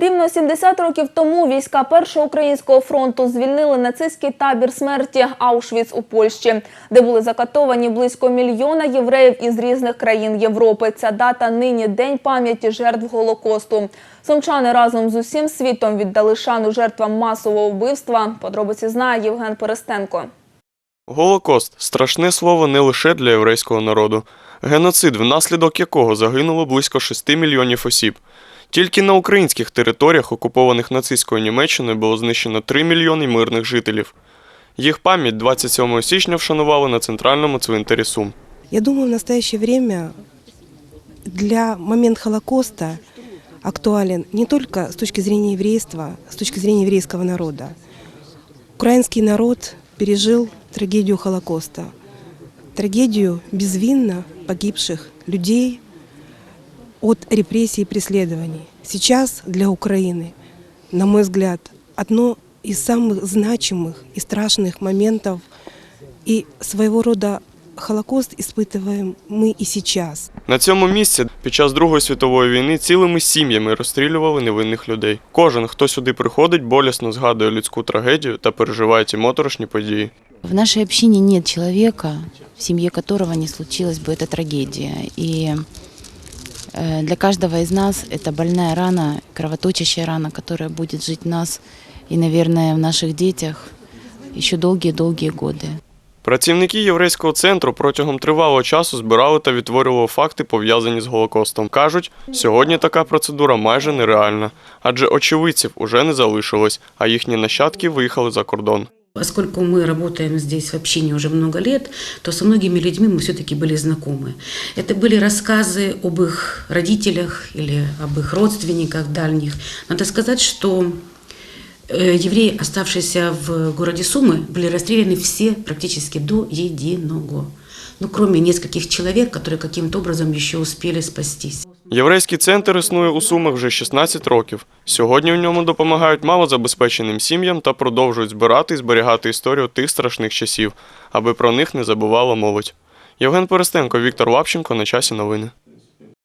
Рівно 70 років тому війська Першого українського фронту звільнили нацистський табір смерті Аушвіц у Польщі, де були закатовані близько мільйона євреїв із різних країн Європи. Ця дата нині день пам'яті жертв Голокосту. Сумчани разом з усім світом віддали шану жертвам масового вбивства. Подробиці знає Євген Перестенко. Голокост страшне слово не лише для єврейського народу. Геноцид, внаслідок якого загинуло близько 6 мільйонів осіб. Тільки на українських територіях, окупованих нацистською Німеччиною, було знищено 3 мільйони мирних жителів. Їх пам'ять 27 січня вшанували на центральному цвинтарі Сум. Я думаю, в настоящее время для момент Холокоста актуален не только с точки зрения еврейства, с точки зрения еврейского народа. Украинский народ пережил трагедию Холокоста, трагедию безвинно погибших людей от репрессий и преследований. Сейчас для Украины, на мой взгляд, одно из самых значимых и страшных моментов и своего рода Холокост испытываем мы и сейчас. На цьому місці під час Другої світової війни цілими сім'ями розстрілювали невинних людей. Кожен, хто сюди приходить, болісно згадує людську трагедію та переживає ці моторошні події. В нашей общине нет человека, в семье которого не случилась бы эта трагедия. И э, для каждого из нас это больная рана, кровоточащая рана, которая будет жить в нас и, наверное, в наших детях еще долгие-долгие годы. Працівники єврейського центру протягом тривалого часу збирали та відтворювали факти, пов'язані з Голокостом. Кажуть, сьогодні така процедура майже нереальна, адже очевидців уже не залишилось, а їхні нащадки виїхали за кордон. Поскольку мы работаем здесь в общине уже много лет, то со многими людьми мы все-таки были знакомы. Это были рассказы об их родителях или об их родственниках дальних. Надо сказать, что э, евреи, оставшиеся в городе Сумы, были расстреляны все практически до единого. Ну, кроме нескольких человек, которые каким-то образом еще успели спастись. Єврейський центр існує у Сумах вже 16 років. Сьогодні в ньому допомагають малозабезпеченим сім'ям та продовжують збирати і зберігати історію тих страшних часів, аби про них не забувала молодь. Євген Перестенко, Віктор Лапченко на часі новини.